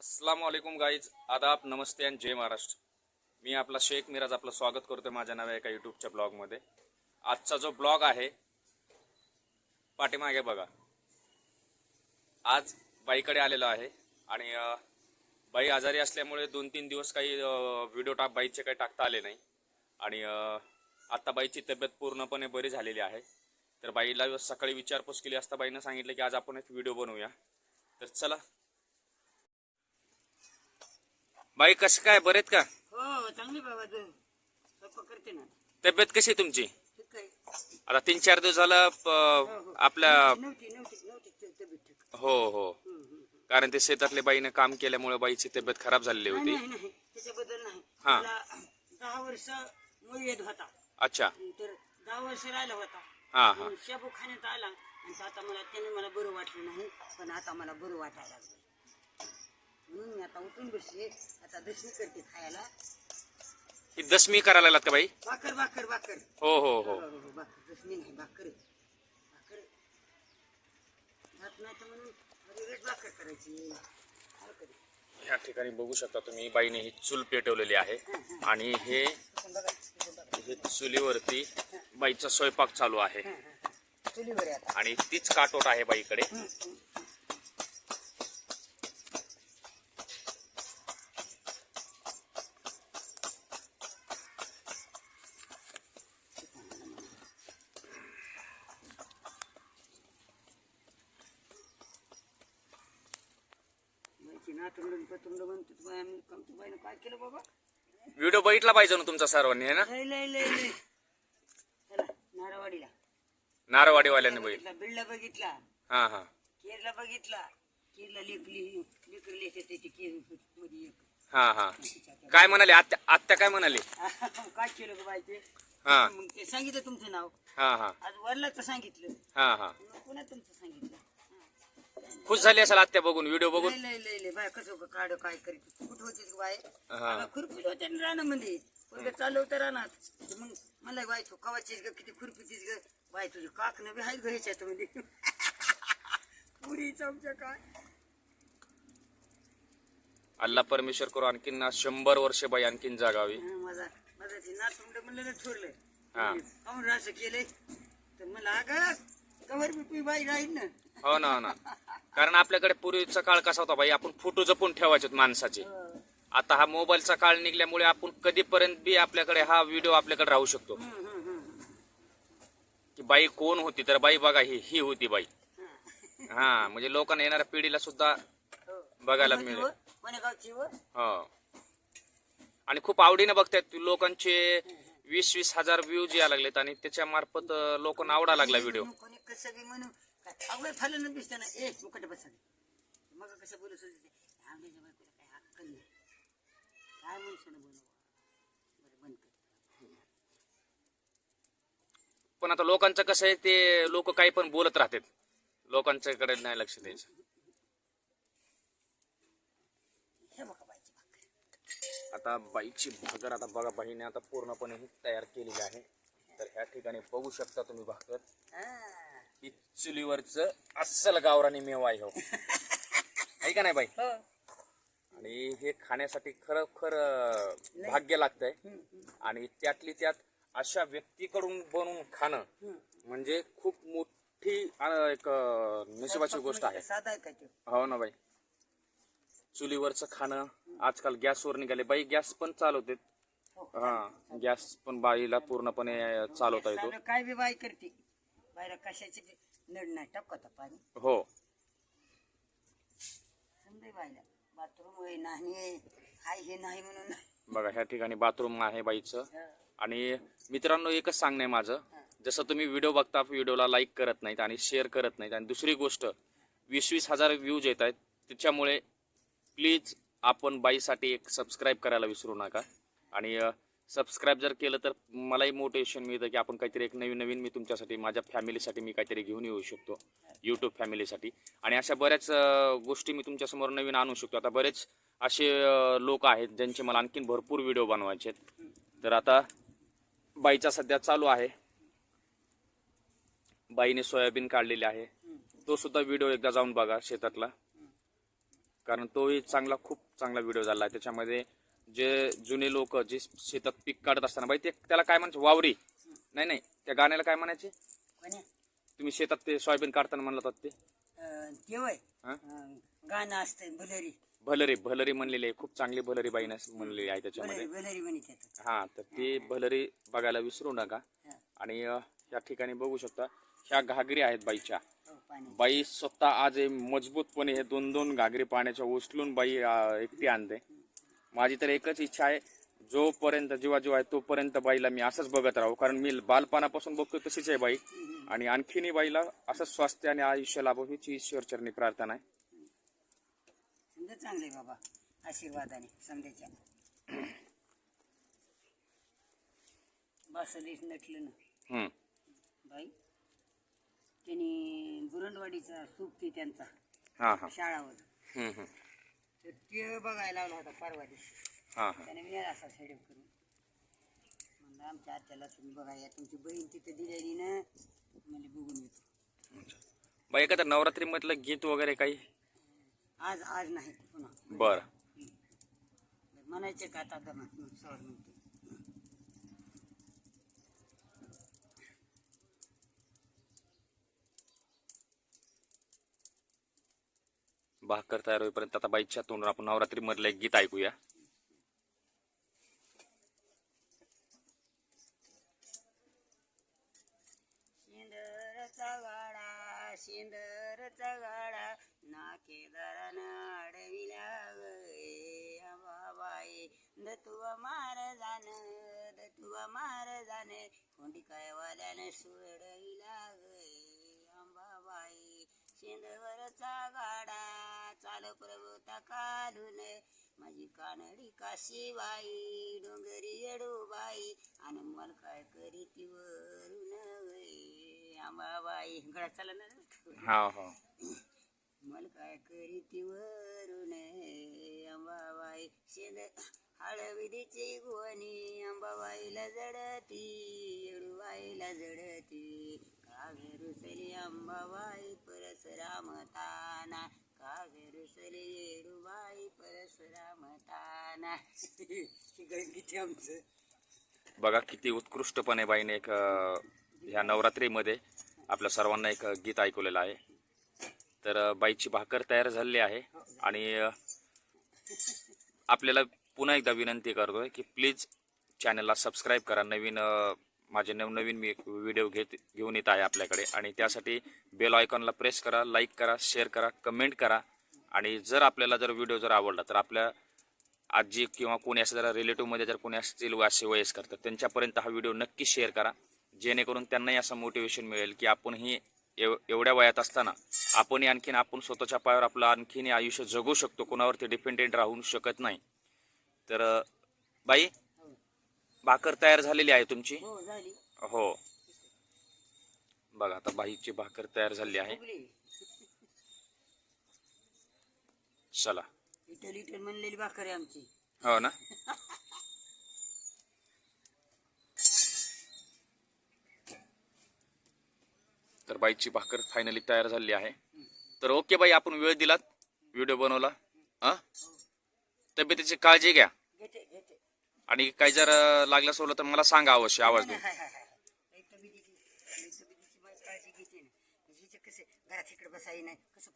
अस्सलाम वालेकुम गाईज आदाब नमस्ते अँड जय महाराष्ट्र. मी आपला शेख मिराज आपलं स्वागत करतोय माझ्या नव्या एका यूट्यूबच्या ब्लॉगमध्ये. आजचा जो ब्लॉग आहे पाठीमागे बघा. आज बाईकडे आलेलो आहे आणि बाई आजारी असल्यामुळे दोन तीन दिवस काही व्हिडिओ टाक बाईचे काही टाकता आले नाही. आणि आत्ता बाईची तब्येत पूर्णपणे बरी झालेली आहे. तर बाईला सकाळी विचारपूस केली असता बाईनं सांगितलं की आज आपण एक व्हिडिओ बनवूया. तर चला बाई कसं काय? बरेत का? हो चांगली बाबा तू स्वयंपाक करते ना. तब्येत कशी आहे तुमची? ठीक आहे. आता तीन चार दिवस झालं प- आपल्या नव्हती नव्हती नव्हती ते- तब्येत ठीक हो हो. हम्म, हम्म, हम्म. कारण ते शेतातल्या बाईनं काम केल्यामुळे बाईची तब्येत खराब झालेली नाही होती. नाही नाही. त्याच्याबद्दल नाही. हा. मला दहा वर्ष होता. अच्छा. तर दहा वर्ष राहिला होता. हा हा. मग शेबू खाण्यात आला. आणि आता मला त्याने मला बरं वाटलं नाही पण आता मला बरं वाटायला लागलं. आता उठून बसले. आता दशमी करते खायला. ही दसमी करायला लागत का बाई. भाकर भाकर भाकर. हो हो हो. हो, हो, भाकर. दशमी नाही भाकर. भाकर. जात नाही तर म्हणून भाकर करायची? ह्या ठिकाणी बघू शकता तुम्ही बाईने ही चूल पेटवलेली आहे. आणि हे हे चुलीवरती बाईचा स्वयंपाक चालू आहे. हं, हं, हं. चुलीवर आणि तीच काटोट आहे बाईकडे. बाईची नातुंड आणि पतुंड म्हणतो तू बाई, आम्ही आमच्या बाईनं काय केलं बाबा? व्हिडिओ बघितला पाहिजे ना तुमचा सर्वांनी है ना? लय लय लय लय. चला नारवाडीला. नारवाडीवाल्यांनी बघितलं बघितला. बिल्ला बघितला. हा हा. केरला बघितला. केरला लेकली लेकर लेखे त्याची केरमध्ये एक. हा हा. काय म्हणाले? आत्या आत्या काय म्हणाले? काय केलं ग बाई ते? हा. मग ते सांगितलं तुमचं नाव. हा हा. आज वरलाचं सांगितलं. हा हा. पुन्हा तुमचं सांगितलं? खुश झाली असेल आत्या बघून व्हिडिओ बघून? लय लय लय लय. बाय कसं ग काढ काय करीत? कुठं बाय हा. खुरपीत होत्या ना रानामध्ये. पण चालवतं रानात. मग मला बाय तू कवाचीस ग किती खुरपीतीस ग? बाय तुझी काकणं बी आहेत घ्यायच्या मध्ये पुरी चमच्या काय? अल्ला परमेश्वर करू आणखीन ना शंभर वर्ष बाई आणखीन जागावी. हा, माझा माझा ते म्हणलं ना ठरलंय हा. काऊन असं केलंय. तर मला अगं कवर बी तुझी बाई राहील ना. हो ना हो ना. कारण आपल्याकडे पूर्वीचा काळ कसा होता बाई आपण फोटो जपून ठेवायचे माणसाचे. आता हा मोबाईलचा काळ निघल्यामुळे आपण कधीपर्यंत बी आपल्याकडे हा व्हिडिओ आपल्याकडे राहू शकतो. की बाई कोण होती? तर बाई बघा ही ही होती बाई. हा. हा म्हणजे लोकांना येणाऱ्या पिढीला सुद्धा हो. बघायला मिळेल. व? हो? आणि खूप आवडीने बघतात लोकांचे वीस वीस हजार व्ह्यूज यायला लागलेत आणि त्याच्या मार्फत लोकांना आवडा लागला व्हिडिओ कोणी कसं बी म्हणून काय आवडत ना दिसतं ना ए मुकट बसा मग कसं बोलत होते ते काय नाही काय मनुष्यानं बरं बंद कर पण आता लोकांचं कसं आहे ते लोक काही पण बोलत राहतात. लोकांच्याकडे नाही लक्ष द्यायचं. हे बघा. आता बाईकची भाकर आता बघा बाईने आता पूर्णपणे ही तयार केलेली आहे. तर ह्या ठिकाणी बघू शकता तुम्ही भाकर हा. चुलीवरचं अस्सल गावरानी मेवा आहे हो. आहे का नाही बाई? हो. आणि हे खाण्यासाठी खरोखर भाग्य लागतंय. आणि त्यातली त्यात अशा व्यक्तीकडून बनवून खाणं. म्हणजे खूप मोठी एक नशिबाची गोष्ट आहे. साधा आहे हो ना बाई. चुलीवरचं खाणं आजकाल गॅसवर निघाले. बाई गॅस पण चालवते. हो. हा गॅस पण बाईला पूर्णपणे चालवता येतो. काय बी बाई करते. बाहेर कशाची बी नड नाही टाकता पाणी. हो. समजे बाईला. बाथरूम नाही हाय हे नाही म्हणून. बघा ह्या ठिकाणी बाथरूम आहे बाईचं. आणि मित्रांनो एकच सांगणं आहे माझं. जसं तुम्ही व्हिडिओ बघता व्हिडिओला लाईक करत नाहीत आणि शेअर करत नाहीत. आणि दुसरी गोष्ट वीस वीस हजार व्ह्यूज येत आहेत. त्याच्यामुळे प्लीज आपण बाईसाठी एक सबस्क्राईब करायला विसरू नका. आणि सबस्क्राईब जर केलं तर मलाही मोटिवेशन मिळतं की आपण काहीतरी एक नवीन नवीन मी तुमच्यासाठी माझ्या फॅमिलीसाठी मी काहीतरी घेऊन येऊ शकतो. यूट्यूब फॅमिलीसाठी आणि अशा बऱ्याच गोष्टी मी तुमच्यासमोर नवीन आणू शकतो. आता बरेच असे लोक आहेत ज्यांचे मला आणखीन भरपूर व्हिडिओ बनवायचे आहेत. तर आता बाईचा सध्या चालू आहे. बाईने सोयाबीन काढलेले आहे. तो सुद्धा व्हिडिओ एकदा जाऊन बघा शेतातला. कारण तोही चांगला खूप चांगला व्हिडिओ झाला. आहे त्याच्यामध्ये जे जुने लोक जे शेतात पीक काढत असताना बाई ते त्याला काय म्हणायचं? वावरी. नाही नाही. त्या गाण्याला काय म्हणायचे? तुम्ही शेतात ते सोयाबीन काढताना म्हणलं होतं ते. हा? गाणं असतं भलरी. भलरी भलरी म्हणलेली आहे. खूप चांगली भलरी बाईनं म्हणलेली आहे त्याच्यामध्ये. भलरी भलरी म्हणत येतात हा तर ती भलरी बघायला विसरू नका. हा. आणि अ, या ठिकाणी बघू शकता ह्या घागरी आहेत बाईच्या. बाई स्वतः आज हे मजबूतपणे हे दोन दोन घागरी पाण्याच्या उचलून बाई अ, एकटी आणते. माझी तर एकच इच्छा आहे जोपर्यंत जीवा जीव आहे तोपर्यंत बाईला मी असंच बघत राहू. कारण मी बालपणापासून बघतो तशीच आहे बाई. आणि आणखीनही बाईला असंच स्वास्थ्य आणि आयुष्य लाभो हीच ईश्वरचरणी प्रार्थना आहे. समजा चांगले बाबा आशीर्वादाने समजायच्या. बसलीस नटलं ना. हम्म. बाई त्यांनी गुरंडवाडीचा सुपती त्यांचा हा हा. शाळावर. हम्म, हम्म. तर ते बघायला लावला होता परवा दिवशी. हा हा. त्याने मिळाला असा शेडप करून. म्हणलं आमच्या आत्याला तुम्ही बघा या तुमची बहीण तिथं दिलेली ना म्हणजे बघून येतो. बाई एखादं नवरात्री मधलं गीत वगैरे काही? आज आज नाही पुन्हा. बरं. म्हणायचे का आता दमा सर म्हणते भाकर तयार होईपर्यंत आता बाईच्या तोंडून आपण नवरात्री मधलं एक गीत ऐकूया. शिंदरचा गाडा नाके गाडा नाकेदारान अडविला बाबाई दतुवा मार जाण दतुवा मार जाण. कोणी काय वाल्याने सोडविला गे अंबाबाई शेंदवरचा गाडा चाल प्रभू कालून माझी कानडी काशीबाई डोंगरी येडूबाई आणि मला काय करी ती वरून अंबाबाई गळा चालला ना हा हा. मला काय करी ती वरून अंबाबाई शेंद हळविधीची गोणी अंबाबाईला जडती येडूबाईला जडती. कागे रुसली अंबाबाई परशुराम ताना कागे रुसली परशुराम ताना किती आमचं. बघा किती उत्कृष्टपणे बाईने एक अं, ह्या नवरात्रीमध्ये आपल्या सर्वांना एक गीत ऐकवलेलं आहे. तर अं, बाईची भाकर तयार झालेली आहे आणि अं, आपल्याला पुन्हा एकदा विनंती करतोय की प्लीज चॅनलला सबस्क्राईब करा. नवीन अं, माझे नवनवीन मी एक व्हिडिओ घेत घेऊन येत आहे आपल्याकडे. आणि त्यासाठी बेल आयकॉनला प्रेस करा लाईक करा शेअर करा कमेंट करा. आणि जर आपल्याला जर व्हिडिओ जर आवडला तर आपल्या आजी किंवा कोणी असं जरा रिलेटिव्हमध्ये जर कोणी असतील असे वयस्कर तर त्यांच्यापर्यंत हा व्हिडिओ नक्की शेअर करा. जेणेकरून त्यांनाही असं मोटिवेशन मिळेल की आपणही एव एवढ्या वयात असताना आपणही आणखीन आपण स्वतःच्या पायावर आपलं आणखीन आयुष्य जगू शकतो. कोणावरती डिपेंडेंट राहू शकत नाही. तर बाई भाकर तयार झालेली आहे तुमची? हो झाली. हो. बघा आता बाईची भाकर तयार झाली आहे. फुगली चला. इटल इटल म्हणलेली भाकर आहे आमची. हो ना? तर बाईची भाकर फायनली तयार झाली आहे. तर ओके बाई आपण वेळ दिलात. व्हिडिओ बनवला. हा. तब्येतीची काळजी घ्या. आणि काही जर लागलं सोडलं तर मला सांगा अवश्य आवाज देऊन. घरात इकडे नाही कसं.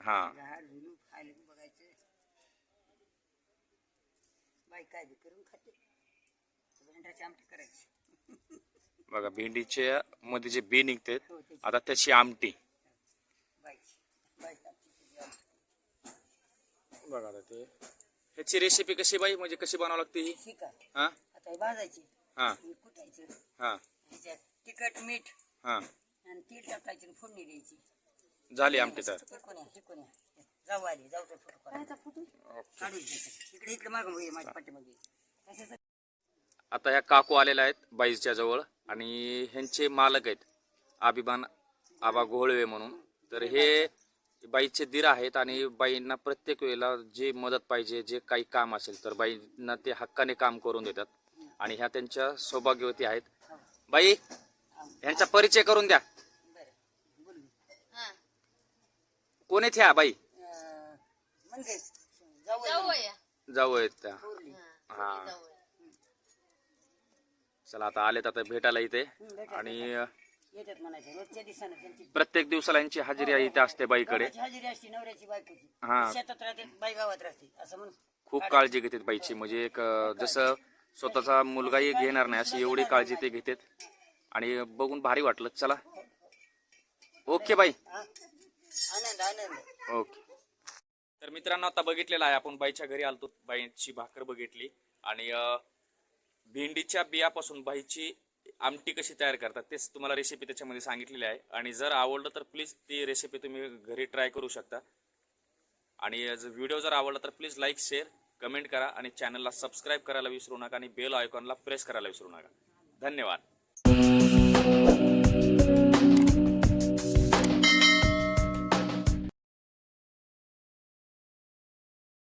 हा. खायला बघायचं. बाई काय बी करून खाते. आमटी करायची. बघा भेंडीचे मध्ये जे बी निघते हो आता त्याची आमटी. बघा आता ते. ह्याची रेसिपी कशी बाई? म्हणजे कशी बनावं लागते ही? हा? आता हे भाजायची. हा. हे कुटायचं. हा. तिखट मीठ हा. आणि तीळ टाकायची आणि फोडणी द्यायची. झाली आमटी तर जाऊ आली जाऊचा फोटो काढायचा फोटो काढून घ्यायचा. इकडे इकडे मागं बघ माझ्या पाठीमागे. कशाचा आता ह्या काकू आलेल्या आहेत बाईच्या जवळ आणि ह्यांचे मालक आहेत. अभिमान आबा घोळवे म्हणून. तर हे बाईचे दीर आहेत आणि बाईंना प्रत्येक वेळेला जे मदत पाहिजे जे काही काम असेल तर बाईंना ते हक्काने काम करून देतात आणि ह्या त्यांच्या सौभाग्यवती आहेत. बाई यांचा परिचय करून द्या. कोण आहेत ह्या बाई? जाऊ आहेत त्या. हा. चला आता आलेत आता भेटायला इथे. आणि येतात म्हणायचे रोजच्या दिवसानं त्यांची प्रत्येक दिवसाला यांची हजेरी इथे असते बाईकडे. नवऱ्याची हजेरी असते नवऱ्याची बायकोची. हा. शेतात राहते बाई गावात राहते असं म्हणून. खूप काळजी. घेतात बाईची म्हणजे एक अं, जसं स्वतःचा मुलगाही घेणार नाही अशी एवढी काळजी ते घेतात. आणि बघून भारी वाटलं. चला. Okay bye. हा? आनंद आनंद. ओके. तर मित्रांनो आता बघितलेलं आहे आपण बाईच्या घरी आलतो बाईची भाकर बघितली. आणि अं, भेंडीच्या बियापासून बाईची आमटी कशी तयार करतात तेच तुम्हाला रेसिपी त्याच्यामध्ये सांगितलेली आहे. आणि जर आवडलं तर प्लीज ती रेसिपी तुम्ही घरी ट्राय करू शकता. आणि जर व्हिडिओ जर आवडला तर प्लीज लाईक शेअर कमेंट करा आणि चॅनलला सबस्क्राईब करायला विसरू नका आणि बेल आयकॉनला प्रेस करायला विसरू नका. धन्यवाद.